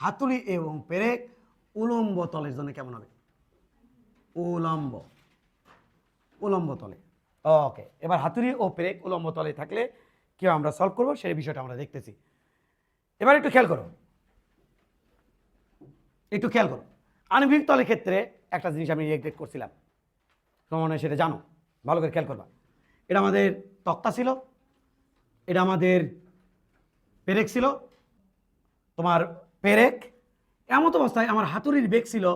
হাতুড়ি এবং পেরেক উলম্ব তলের জন্য কেমন হবে? উলম্ব। উলম্ব তলে। ওকে এবার হাতুড়ি ও পেরেক উলম্ব তলে থাকলে কেউ আমরা সলভ করব, সেই বিষয়টা আমরা দেখতেছি। এবার একটু খেয়াল করো। একটু খেয়াল করো। আণবিক তলের ক্ষেত্রে একটা জিনিস আমি রিয়েক্ট করছিলাম। তোমার সেটা জানো? ভালো করে খেয়াল করবা। এটা আমাদের তক্তা ছিল, এটা আমাদের পেরেক ছিল, তোমার পেরেক? এমত অবস্থায় আমার হাতুড়ির বেগ ছিল,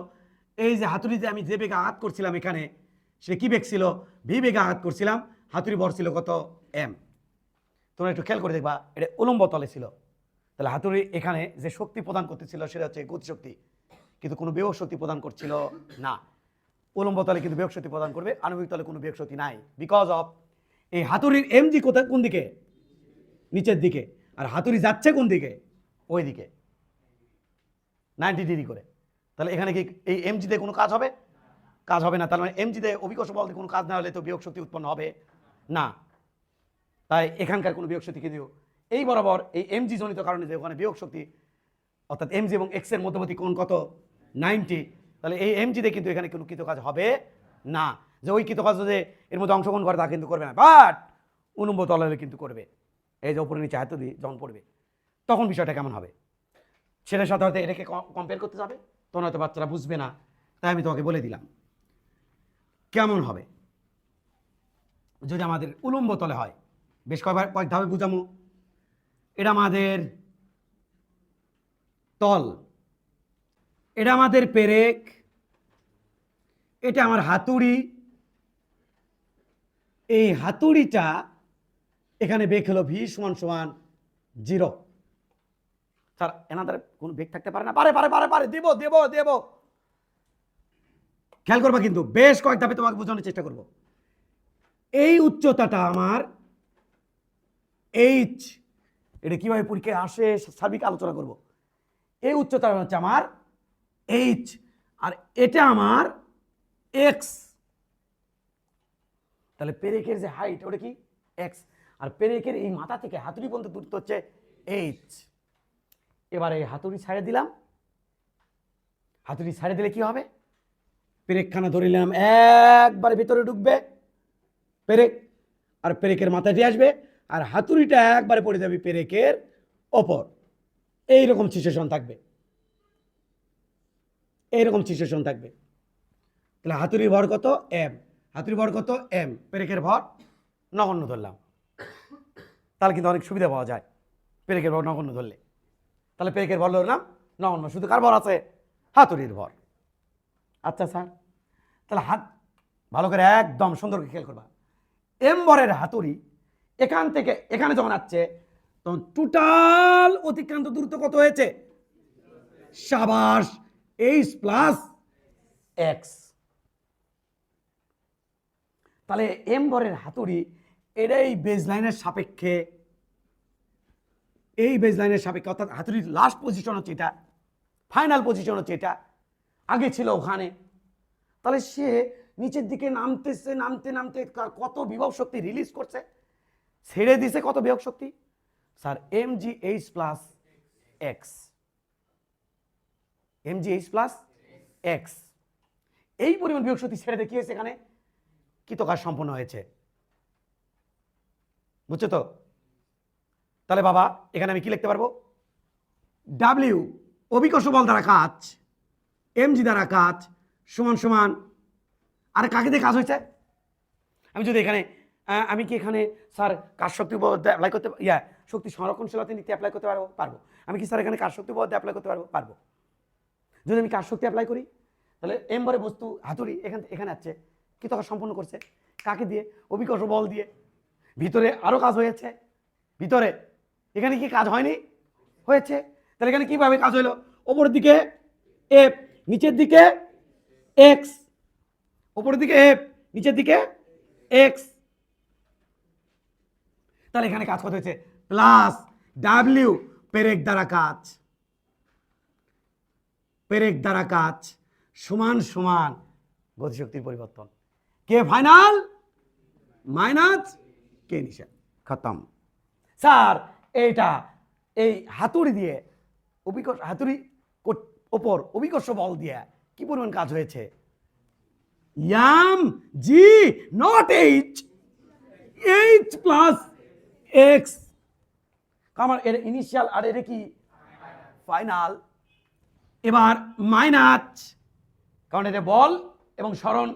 এই যে হাতুড়িতে আমি যে বেগে আঘাত করছিলাম এখানে, সে কী বেগ ছিল? ভি বেগে আঘাত করছিলাম হাতুড়ি বর ছিল কত? এম। তোমরা একটু খেয়াল করে দেখবা, এটা উলম্ব তলে ছিল। তাহলে হাতুড়ি এখানে যে শক্তি প্রদান করতেছিল, সেটা হচ্ছে গতিশক্তি। কিন্তু কোনো বিয়োগ শক্তি প্রদান করছিল না। উলম্ব তলে কিন্তু বিয়োগ শক্তি প্রদান করবে, আণবিক তলে কোনো বিয়োগ শক্তি নাই। বিকজ অফ এই হাতুড়ির এম জি কোথায়? কোন দিকে? নিচের দিকে। আর হাতুড়ি যাচ্ছে কোন দিকে? ওই দিকে। নাইনটি ডিগ্রি করে। তাহলে এখানে কি এই এমজিতে কোনো কাজ হবে? কাজ হবে না। তার মানে এমজিতে অভিকর্ষ বলতে কোনো কাজ না হলে তো বিয়োগ শক্তি উৎপন্ন হবে। না। তাই এখানকার কোনো বিয়োগ শক্তি কিন্তু এই বরাবর এই এমজি জনিত কারণে যে ওখানে বিয়োগ শক্তি, অর্থাৎ এমজি এবং এক্সের মধ্যবর্তী কোণ কত? নাইনটি। তাহলে এই এমজিতে কিন্তু এখানে কোনো কৃতকাজ হবে না। যে ওই কৃতকাজ যে এর মধ্যে অংশগ্রহণ করে তা কিন্তু করবে না। বাট উলম্ব তলালে কিন্তু করবে। এই যে ওপরে নিচে হাত দিয়ে যখন পড়বে, তখন বিষয়টা কেমন হবে? সেটার সাথে হয়তো এটাকে কম্পেয়ার করতে যাবে। তখন হয়তো বাচ্চারা বুঝবে না। তাই আমি তোমাকে বলে দিলাম। কেমন হবে? যদি আমাদের উলম্ব তলে হয়, বেশ কয়েকবার কয়েক ধাপে বুঝামো। এটা আমাদের তল। এটা আমাদের পেরেক। এটা আমার হাতুড়ি। এই হাতুড়িটা এখানে বেগ হলো ভি সমান সমান জিরো। স্যার, এনাদের কোনো বেগ থাকতে পারে না। পারে পারে পারে পারে, দেবো দেবো দেবো। খেয়াল করবা কিন্তু, বেশ কয়েক ধাপে তোমাকে বোঝানোর চেষ্টা করব। এই উচ্চতাটা আমার এইচ এটা কীভাবে পরীক্ষায় আসে, সার্বিক আলোচনা করব। এই উচ্চতাটা হচ্ছে আমার এইচ আর এটা আমার এক্স তাহলে পেরেকের যে হাইট ওটা কি? এক্স আর পেরেকের এই মাথা থেকে হাতুড়ি পর্যন্ত দূরত্ব হচ্ছে এইচ এবার হাতুড়ি ছাড়ে দিলাম। হাতুড়ি ছাড়ে দিলে কি হবে? পেরেকখানা ধরে নিলাম একবারে ভিতরে ঢুকবে। পেরেক, আর পেরেকের দিয়ে আসবে, আর হাতুড়িটা একবারে পড়ে যাবে পেরেকের ওপর। এইরকম সিচুয়েশন থাকবে। এইরকম সিচুয়েশন থাকবে। তাহলে হাতুড়ির ভর কত? এম হাতুড়ির ভর কত? এম পেরেকের ভর নগণ্য ধরলাম। তাহলে কিন্তু অনেক সুবিধা পাওয়া যায়। পেরেকের ভর নগণ্য ধরলে। তাহলে পেরেকের ভর ধরলাম নগণ্য, শুধু কার ভর আছে? হাতুড়ির ভর। আচ্ছা স্যার। তাহলে হাত, ভালো করে একদম সুন্দর করে খেয়াল করবা। এম এম্বরের হাতুড়ি এখান থেকে এখানে যখন আসছে, তখন টোটাল অতিক্রান্ত দূরত্ব কত হয়েছে? সাবাস, এইচ প্লাস এক্স। তাহলে এম এম্বরের হাতুড়ি এটাই বেজলাইনের সাপেক্ষে এই বেজলাইনের সাপেক্ষে, অর্থাৎ হাতুড়ির লাস্ট পজিশন হচ্ছে এটা ফাইনাল পজিশন হচ্ছে এটা, আগে ছিল ওখানে। তাহলে সে নিচের দিকে নামতেছে, নামতে নামতে কত বিভব শক্তি রিলিজ করছে? ছেড়ে দিছে কত বিভব শক্তি? Sir M G H plus X M G H plus X এই পরিমাণ বিয়োগ শক্তি ছেড়ে দেখিয়েছে এখানে? কৃতকাজ সম্পন্ন হয়েছে। বুঝছ তো? তাহলে বাবা, এখানে আমি কি লিখতে পারব? ডাব্লিউ অভিকর্ষ বল দ্বারা কাজ এমজি দ্বারা কাজ, সমান সমান, আর কাকে দিয়ে কাজ হয়েছে? আমি যদি এখানে আমি কি এখানে, স্যার কাজ শক্তি উপপাদ্য অ্যাপ্লাই করতে ইয়া, শক্তি সংরক্ষণশীলতা নীতি অ্যাপ্লাই করতে পারব? পারব। আমি কি স্যার এখানে কাজ শক্তি উপপাদ্য অ্যাপ্লাই করতে পারব? পারব। যদি আমি কাজ শক্তি অ্যাপ্লাই করি, তাহলে এম্বরে বস্তু হাতুড়ি এখান এখানে আছে। কি তখন সম্পূর্ণ করছে? কাকে দিয়ে? অভিকর্ষ বল দিয়ে। ভিতরে আরও কাজ হয়েছে। ভিতরে এখানে কি কাজ হয়নি? হয়েছে। তাহলে এখানে কীভাবে কাজ হলো? ওপরের দিকে এফ নিচের দিকে এক্স ওপরের দিকে এফ নিচের দিকে এক্স তাহলে এখানে কাজ কত হয়েছে? প্লাস ডাব্লিউ পেরেক দ্বারা কাজ। পেরেক দ্বারা কাজ। সমান সমান গতিশক্তির পরিবর্তন। কে ফাইনাল মাইনাস কে নিশা খতম। স্যার এইটা, এই হাতুড়ি দিয়ে, অভিকর্ষ, হাতুড়ি ওপর অভিকর্ষ বল দিয়ে কি পরিমাণ কাজ হয়েছে? Yam G not H H plus X. আমার এর ইনিশিয়াল আর এর কি? ফাইনাল। এবার মাইনাস কারণ এটা বল এবং স্মরণ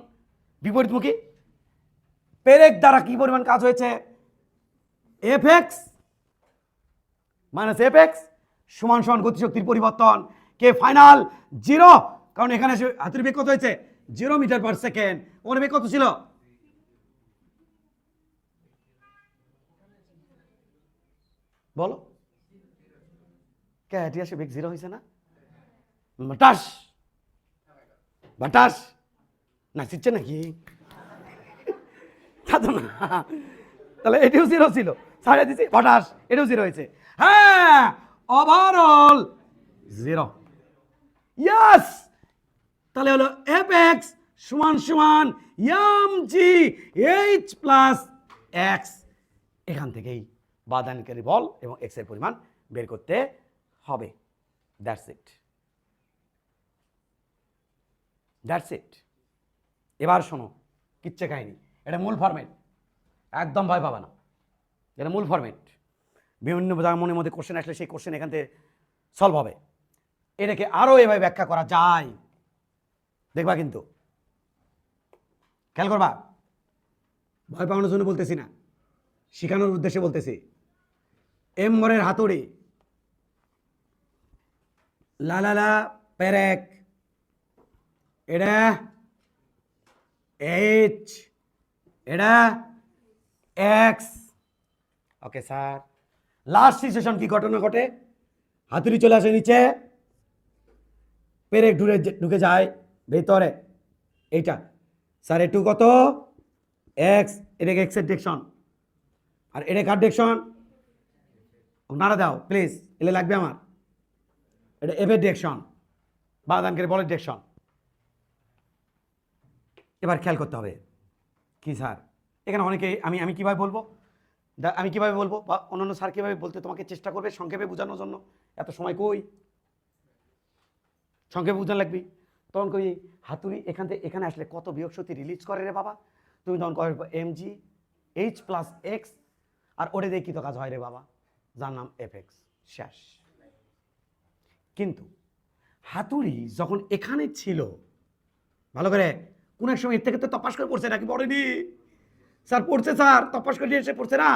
বিপরীতমুখী। পেরেক দ্বারা কি পরিমাণ কাজ হয়েছে? F X minus F X সমান সমান গতিশক্তির পরিবর্তন। কে ফাইনাল জিরো কারণ এখানে হাতের বেগ কত হয়েছে? জিরো মিটার পার সেকেন্ড ওখানে বেগ কত ছিল? বলো। কে, এটি আসে বেগ জিরো হয়েছে না? বাটাস বাটাস না শিখছে নাকি? না। তাহলে এটিও জিরো ছিল। সাড়ে দিছি বাটাস এটাও জিরো হয়েছে। হ্যাঁ ওভারঅল জিরো ইয়াস তাহলে হলো এফ এক্স সমান সমান M G H plus X এখান থেকেই বাদানকারী বল এবং এক্সের পরিমাণ বের করতে হবে। দ্যাটস ইট দ্যাটস ইট এবার শোনো কিচ্ছে কাহিনি এটা মূল ফরম্যাট একদম ভয় পাবে না। এটা মূল ফরম্যাট বিভিন্ন মনের মধ্যে কোশ্চেন আসলে সেই কোশ্চেন এখান থেকে সলভ হবে। এটাকে আরও এভাবে ব্যাখ্যা করা যায়। দেখবা কিন্তু। খেয়াল করবা? ভয় পাওয়ানোর জন্য বলতেছি না। শেখানোর উদ্দেশ্যে বলতেছি। এম হাতুড়ি। লা লা লা, পেরেক। এটা এইচ এটা X okay sir last situation কি ঘটনা ঘটে? হাতুড়ি চলে আসে নিচে। পেরেক ঢুকে ঢুকে যায় ভেতরে। এইটা। স্যার, একটু কত? এক্স এটাকে এক্সের ডিরেকশন আর এটা কার ডিরেকশন নাড়া দাও প্লিজ এলে লাগবে আমার। এটা এফের ডিরেকশন বাদানকের বলের ডিরেকশন এবার খেয়াল করতে হবে। কি, স্যার? এখানে অনেকে আমি আমি কীভাবে বলব? আমি কীভাবে বলব? বা অন্যান্য স্যার কীভাবে বলতে, তোমাকে চেষ্টা করবে সংক্ষেপে বোঝানোর জন্য? এত সময় কই? সংক্ষেপে বোঝানো লাগবি। তখন কই, হাতুড়ি, এখান থেকে এখানে আসলে কত বিয়োগ শক্তি রিলিজ করে রে বাবা? তুমি তখন কবে M G H plus X আর ওটা দিয়ে কী তো কাজ হয় রে বাবা? যার নাম এফ এক্স শেষ। কিন্তু হাতুড়ি যখন এখানে ছিল, ভালো করে, কোন এক সময় এর থেকে তো তপাস করে পড়ছে নাকি পড়েনি? স্যার পড়ছে, স্যার। তপাস করে এসে পড়ছে না।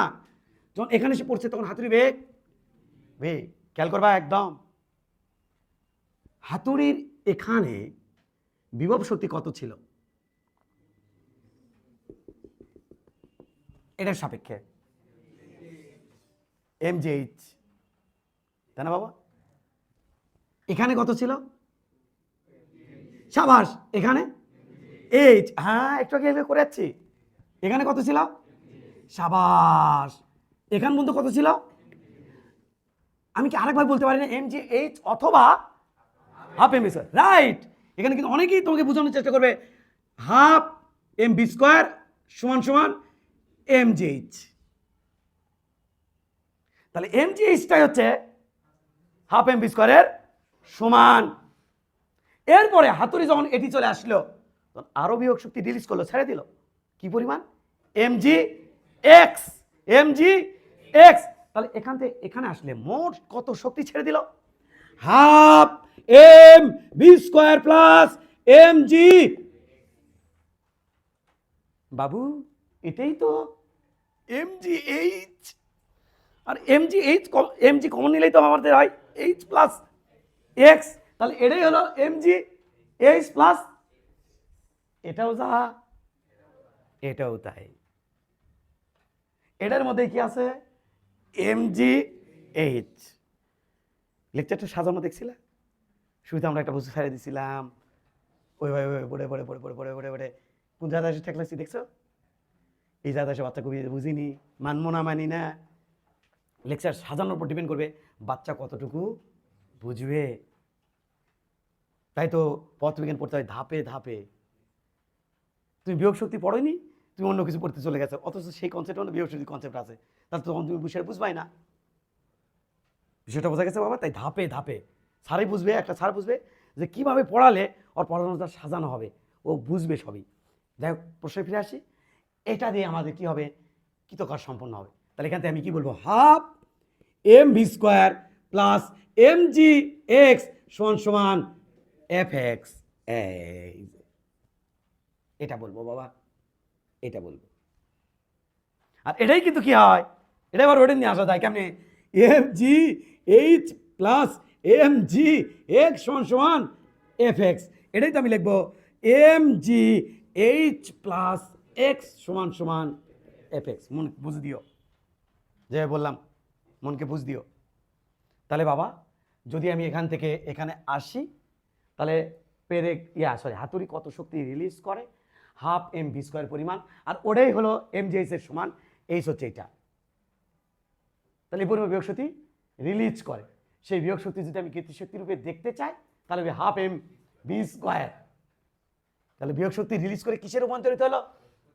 যখন এখানে এসে পড়ছে, তখন হাতুড়ি বেগ বেগ খেয়াল করবা একদম। হাতুড়ির এখানে বিভব শক্তি কত ছিল? এটার সাপেক্ষে। এম জে এইচ তাই না বাবা? এখানে কত ছিল? সাবাস, এখানে? এইচ হ্যাঁ একটু আগে করে যাচ্ছি। এখানে কত ছিল? সাবাস। এখান পর্যন্ত কত ছিল? আমি কি আরেকবার বলতে পারি না? এম জি এইচ অথবা হাফ এম স্কোয়ার রাইট এখানে কিন্তু অনেকেই তোমাকে বোঝানোর চেষ্টা করবে। হাফ এম বি স্কোয়ার সমান সমান এম জি এইচ তাহলে এম জি এইচটাই হচ্ছে হাফ এম বি স্কোয়ারের সমান। এরপরে হাতুড়ি যখন এটি চলে আসলো, তখন আরও বিয়োগ শক্তি রিলিজ করল, ছেড়ে দিল। কি পরিমাণ? M G X M G X তাহলে এখান থেকে এখানে আসলে মোট কত শক্তি ছেড়ে দিল? Half M B square plus M G বাবু, এটাই তো এম জি এইচ আর M G H M G common নিলেই তো আমাদের হয় এইচ প্লাস এক্স তাহলে এটাই হলো এম জি এইচ প্লাস এটাও যা, এটাও তাই। এটার মধ্যে কি আছে? এম জি এইচ লেকচারটা সাজানো দেখছিলে? শুরুতে আমরা একটা বস্তু ছেড়ে দিছিলাম। ওই ভাই ওই, পড়ে পড়ে পড়ে পড়ে পড়ে পড়ে। পড়ে কোন জায়গায় এসে ঠেকলাছি দেখছ? এই জায়গায় এসে বাচ্চা কবি বুঝিনি, মানবো না, মানি না। লেকচার সাজানোর উপর ডিপেন্ড করবে, বাচ্চা কতটুকু বুঝবে। তাই তো পথবিজ্ঞান পড়তে হয় ধাপে ধাপে। তুমি বিয়োগ শক্তি পড়োনি? তুমি অন্য কিছু পড়তে চলে গেছো। অথচ সেই কনসেপ্ট অন্য শক্তি কনসেপ্ট আছে। তাহলে তখন তুমি বিষয়টা বুঝবাই না। বিষয়টা বোঝা গেছে বাবা, তাই ধাপে ধাপে স্যারই বুঝবে, একটা স্যার বুঝবে যে কীভাবে পড়ালে ওর পড়ানোটা সাজানো হবে, ও বুঝবে সবই। যাই হোক, প্রশ্নে ফিরে আসি। এটা দিয়ে আমাদের কি হবে? কৃতকাজ সম্পন্ন হবে। তাহলে এখান থেকে আমি কি বলব? Half M V square plus M G X সমান সমান এফ এক্স। এটা বলব বাবা। এটা বলব। আর এটাই কিন্তু কি হয়? এটা আবার ওটা নিয়ে আসা যায়, কেমনি? M G H plus M G X সমান সমান এফ এক্স এটাই তো আমি লিখব M G H plus X সমান সমান এফ এক্স মন বুঝ দিও। যে বললাম, মনকে বুঝ দিও। তাহলে বাবা, যদি আমি এখান থেকে এখানে আসি, তাহলে পেরেক, ইয়া সরি হাতুড়ি কত শক্তি রিলিজ করে হাফ এম ভি স্কোয়ার পরিমাণ, আর ওটাই হলো এম জি এর সমান, এইচ হচ্ছে এটা। তাহলে পরিমাণ বিয়োগ শক্তি রিলিজ করে। সেই বিয়োগ শক্তি যদি আমি গতিশক্তি রূপে দেখতে চাই, তাহলে হাফ এম ভি স্কোয়ার। তাহলে বিয়োগ শক্তি রিলিজ করে কিসে রূপান্তরিত হলো?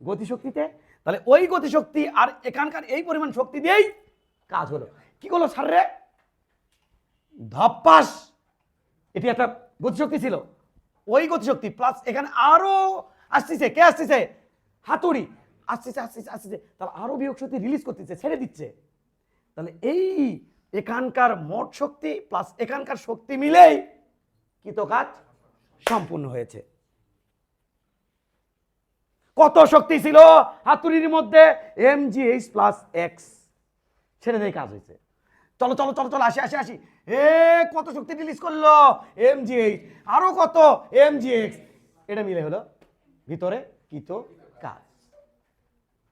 গতিশক্তিতে তাহলে ওই গতিশক্তি আর এখানকার এই পরিমাণ শক্তি দিয়েই কাজ হলো। কি করল স্যার রে? ধপ্পাস। এটি একটা গতিশক্তি ছিল। ওই গতিশক্তি প্লাস এখানে আরও আসতেছে, কে আসতেছে? হাতুড়ি। আসতেছে আসতেছে আসতেছে। তাহলে আরও বিয়োগ শক্তি রিলিজ করতেছে, ছেড়ে দিচ্ছে। তাহলে এই এখানকার মোট শক্তি প্লাস এখানকার শক্তি মিলেই কৃত কাজ সম্পূর্ণ হয়েছে। কত শক্তি ছিল হাতুড়ির মধ্যে? M G H plus X ছেড়ে দিয়ে কাজ হয়েছে। চলো চলো চলো চলো, আসি আসি আসি। এ, কত শক্তি রিলিজ করল? এম জি এইচ আরও কত? এম জি এক্স এটা মিলে হলো ভিতরে কৃত কাজ।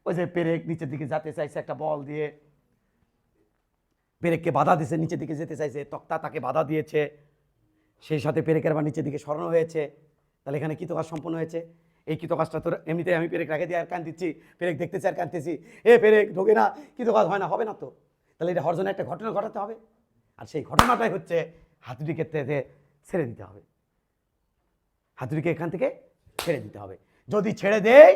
ওই যে পেরেক নিচের দিকে যেতে চাইছে একটা বল দিয়ে। পেরেককে বাধা দিয়েছে নিচের দিকে যেতে চাইছে। তক্তা তাকে বাধা দিয়েছে। সেই সাথে পেরেকের আবার নিচের দিকে সরানো হয়েছে। তাহলে এখানে কৃতকাজ সম্পন্ন হয়েছে? এই কৃতকাজটা তোর? এমনিতে আমি পেরেক রেখে দিয়ে আর কান দিচ্ছি। পেরেক দেখতেছি আর কানতেছি। এ পেরেক, ঢোকে না। কৃতকাজ হয় না? হবে না তো। তাহলে এটা হরজনে একটা ঘটনা ঘটাতে হবে। আর সেই ঘটনাটাই হচ্ছে হাতুড়িকে ছেড়ে দিতে হবে। হাতুড়িকে এখান থেকে ছেড়ে দিতে হবে। যদি ছেড়ে দেয়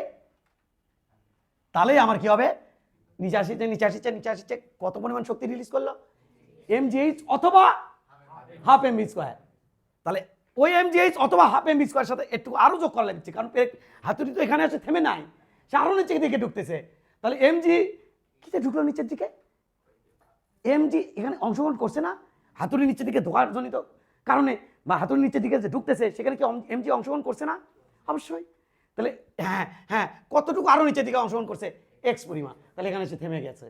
তাহলেই আমার কি হবে? নিচে আসিচ্ছে নিচে আসিচ্ছে নিচে আসিচ্ছে কত পরিমাণ শক্তি রিলিজ করল? এম অথবা হাফ এম স্কোয়ার তাহলে ওই এম অথবা হাফ এম স্কোয়ার সাথে একটু আরও যোগ করা লাগছে, কারণ হাতুড়ি তো এখানে আছে থেমে নাই, সে আরও নিচের দিকে ঢুকতেছে। তাহলে এম জি কিতে ঢুকলো নিচের দিকে? এম জি এখানে অংশগ্রহণ করছে না, হাতুড়ি নিচের দিকে ঢোকার জনিত কারণে বা হাতুড়ি নিচের দিকে যে ঢুকতেছে, সেখানে কি এম জি অংশগ্রহণ করছে না? অবশ্যই। তাহলে হ্যাঁ হ্যাঁ কতটুকু আরও নিচের দিকে অংশগ্রহণ করছে? এক্স পরিমাণ। তাহলে এখানে সে থেমে গেছে।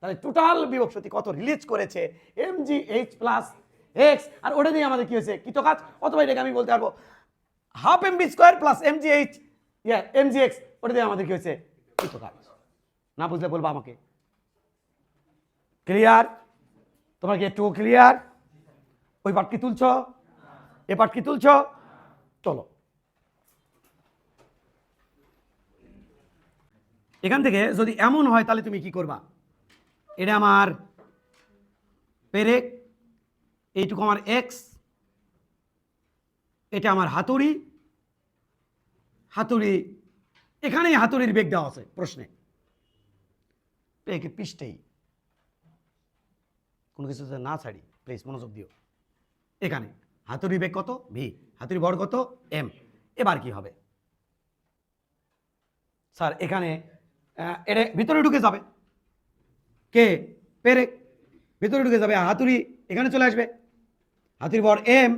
তাহলে টোটাল বিভব শক্তি কত রিলিজ করেছে? M G H plus X আর ওটা দিয়ে আমাদের কি হয়েছে? কৃত কাজ অথবা এটাকে আমি বলতে পারব half M B square plus M G H yeah M G X ওটা দিয়ে আমাদের কি হয়েছে? কৃত কাজ না বুঝলে বলব আমাকে। ক্লিয়ার তোমার কি একটু ক্লিয়ার ওই পাট কি তুলছ? এ পাট কি তুলছ? চলো। এখান থেকে যদি এমন হয়, তাহলে তুমি কি করবা? এটা আমার পেরেক, এইটুকু আমার এক্স এটা আমার হাতুড়ি। হাতুড়ি, এখানেই হাতুড়ির বেগ দেওয়া আছে, প্রশ্নে। পেরেকে পৃষ্ঠেই। কোনো কিছু না ছাড়ি প্লিজ মনোযোগ দিও। এখানে হাতুড়ি বেগ কত? ভি হাতুড়ি বড় কত? এম এবার কি হবে? স্যার, এখানে এটা ভিতরে ঢুকে যাবে। কে? পেরেক ভিতরে ঢুকে যাবে। হাতুড়ি এখানে চলে আসবে। হাতুড়ি বর এম,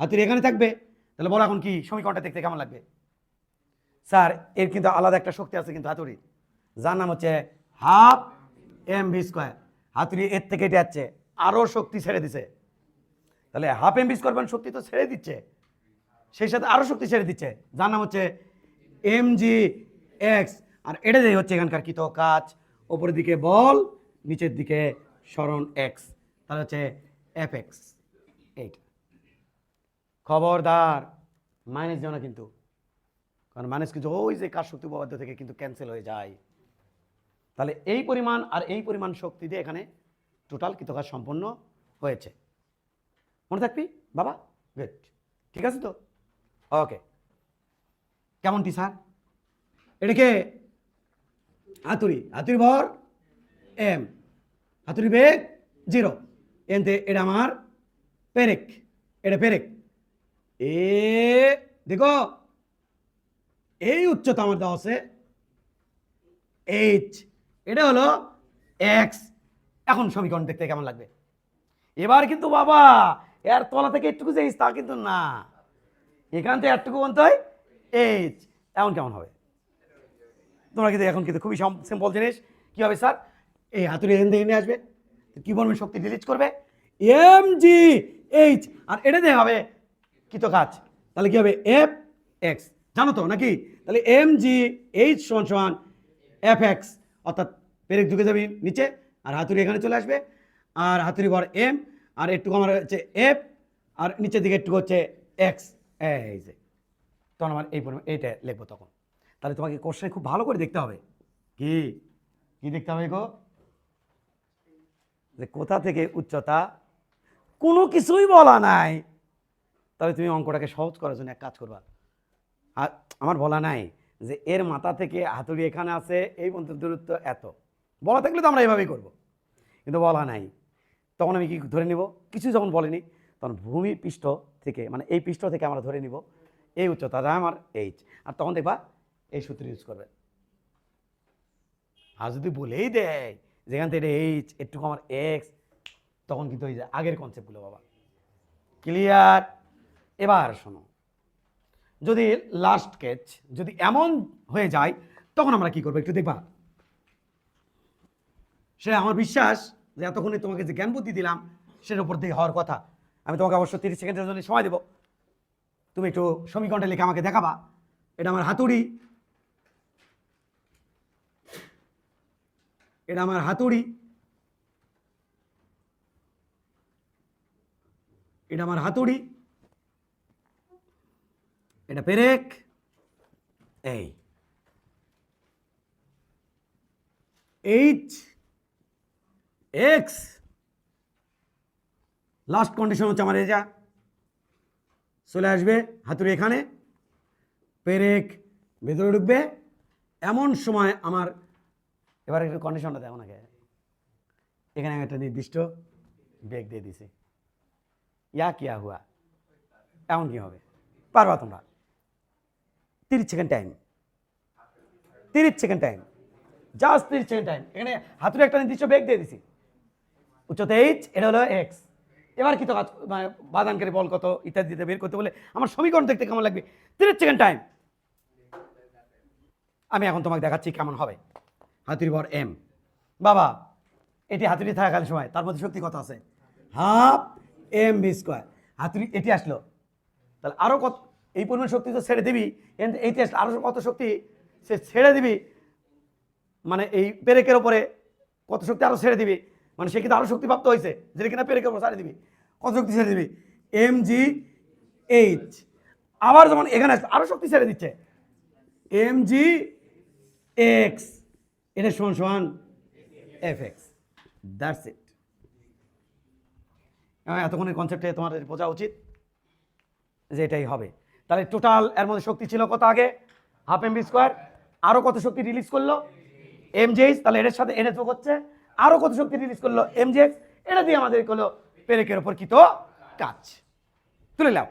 হাতুড়ি এখানে থাকবে। তাহলে বলো এখন কি সমীকরণটা দেখতে কেমন লাগবে? স্যার, এর কিন্তু আলাদা একটা শক্তি আছে কিন্তু হাতুড়ির। যার নাম হচ্ছে হাফ এম ভি স্কোয়ার। হাতুড়ি এর থেকে এটা যাচ্ছে আরও শক্তি ছেড়ে দিছে। তাহলে হাফ এম ভি স্কোয়ার মানে শক্তি তো ছেড়ে দিচ্ছে। সেই সাথে আরও শক্তি ছেড়ে দিচ্ছে। যার নাম হচ্ছে এম জি এক্স। আর এটা দিয়ে হচ্ছে এখানকার কৃত কাজ। ওপরের দিকে বল, নিচের দিকে সরণ এক্স তাহলে হচ্ছে এফ এক্স খবরদার। মাইনাস দিও না কিন্তু। কারণ মাইনাস কিন্তু ওই যে কার শক্তি উপপাদ্য থেকে কিন্তু ক্যান্সেল হয়ে যায়। তাহলে এই পরিমাণ আর এই পরিমাণ শক্তি দিয়ে এখানে টোটাল কৃতকাজ সম্পন্ন হয়েছে। মনে থাকবি? বাবা গুড ঠিক আছে তো? ওকে কেমনটি স্যার এটাকে হাতুড়ি হাতুড়ি ভর, এম। হাতুড়ি বেগ, জিরো। এনতে এটা আমার পেরেক, এটা পেরেক। এ, দেখো, এই উচ্চতা আমার দেওয়া আছে এইচ। এটা হলো এক্স। এখন সমীকরণ দেখতে কেমন লাগবে? এবার কিন্তু বাবা, এর তলা থেকে একটুকু যে তা কিন্তু না। এখান থেকে একটুকু বলতে হয় এইচ। এমন কেমন হবে? তোমরা কিন্তু এখন কিন্তু খুবই সিম্পল জিনিস। কী হবে স্যার? এই হাতুড়ি এখান থেকে নিয়ে আসবে। কি বলবেন? শক্তি ডিলিট করবে। এম জি এইচ আর এটা দিয়ে হবে কি তো কাজ। তাহলে কি হবে? এফ এক্স জানো তো নাকি? তাহলে এম জি এইচ সমান সমান এফ এক্স অর্থাৎ পেরেক ঢুকে যাবে নিচে, আর হাতুড়ি এখানে চলে আসবে। আর হাতুড়ি বর এম আর একটু আমার হচ্ছে এফ আর নিচের দিকে একটু হচ্ছে এক্স এই যে। তখন আমার এই পরিমাণ এইটা লিখব তখন। তাহলে তোমাকে কোশ্চেন খুব ভালো করে দেখতে হবে। কি? কি দেখতে হবে গো? যে কোথা থেকে উচ্চতা? কোনো কিছুই বলা নাই। তাহলে তুমি অঙ্কটাকে সহজ করার জন্য এক কাজ করবা। আর আমার বলা নাই যে এর মাথা থেকে হাতুড়ি এখানে আছে, এই পর্যন্ত দূরত্ব এত। বলা থাকলে তো আমরা এইভাবেই করব। কিন্তু বলা নাই। তখন আমি কি ধরে নিব? কিছু যখন বলেনি, তখন ভূমি পৃষ্ঠ থেকে মানে এই পৃষ্ঠ থেকে আমরা ধরে নিব, এই উচ্চতাটা আমার এইচ। আর তখন দেখবা এই সূত্র ইউজ করবে। আর যদি বলেই দেয় যেখান থেকে এইচ একটুকু আমার এক্স তখন কিন্তু ওই যে আগের কনসেপ্টগুলো বাবা। ক্লিয়ার এবার শোনো। যদি লাস্ট কেচ যদি এমন হয়ে যায়, তখন আমরা কি করব একটু দেখবা। সে আমার বিশ্বাস যে এতক্ষণে তোমাকে যে জ্ঞান বুদ্ধি দিলাম সেটার উপর দিয়ে হওয়ার কথা। আমি তোমাকে অবশ্য তিরিশ সেকেন্ডের জন্য সময় দেবো। তুমি একটু সমীকরণটা লিখে আমাকে দেখাবা। এটা আমার হাতুড়ি। এটা আমার হাতুড়ি। এটা আমার হাতুড়ি। এটা পেরেক। এই। এইচ। এক্স। লাস্ট কন্ডিশন হচ্ছে আমার এটা। চলে আসবে হাতুড়ি এখানে। পেরেক ভেতরে ঢুকবে। এমন সময় আমার এবার একটু কন্ডিশনটা দেয় ওনাকে এখানে আমি একটা নির্দিষ্ট বেগ দিয়ে দিছি। ইয়া কিয়া হুয়া? এমন কি হবে? পারবা তোমরা। তিরিশ সেকেন্ড টাইম তিরিশ সেকেন্ড টাইম জাস্ট তিরিশ সেকেন্ড টাইম এখানে হাতুড়ে একটা নির্দিষ্ট বেগ দিয়ে দিছি। উচ্চতা এইচ এটা হলো এক্স এবার কি তো মানে বাদানকারী বল কত, ইত্যাদি বের করতে বলে আমার সমীকরণ দেখতে কেমন লাগবে? তিরিশ সেকেন্ড টাইম আমি এখন তোমাকে দেখাচ্ছি কেমন হবে। হাতুড়ি বর এম। বাবা, এটি হাতুড়ি থাকাকালীন সময়, তার মধ্যে শক্তি কথা আছে। Half M B square. হাতুড়ি এটি আসলো। তাহলে আরও কত, এই পরিমাণ শক্তি তো ছেড়ে দিবি এইটি আসলে আরও কত শক্তি সে ছেড়ে দিবি মানে এই পেরেকের ওপরে কত শক্তি আরও ছেড়ে দিবি মানে সে কিন্তু আরও শক্তিপ্রাপ্ত হয়েছে, যেটা কিনা পেরেকের ওপর ছেড়ে দিবি, কত শক্তি ছেড়ে দিবি? M G H. আবার যেমন এখানে আসলো আরও শক্তি ছেড়ে দিচ্ছে। M G X. এটা সমান সমান এফ এক্স দ্যাটস ইট এতক্ষণের কনসেপ্টে তোমাদের বোঝা উচিত যে এটাই হবে। তাহলে টোটাল এর মধ্যে শক্তি ছিল কত আগে? হাফ এম বি স্কোয়ার আরও কত শক্তি রিলিজ করল? এম জেইস তাহলে এর সাথে এর যোগ হচ্ছে। আরও কত শক্তি রিলিজ করল? এম জেক্স এটা দিয়ে আমাদের করল পেরেকের ওপর কি তো কাজ। তুলে নাও।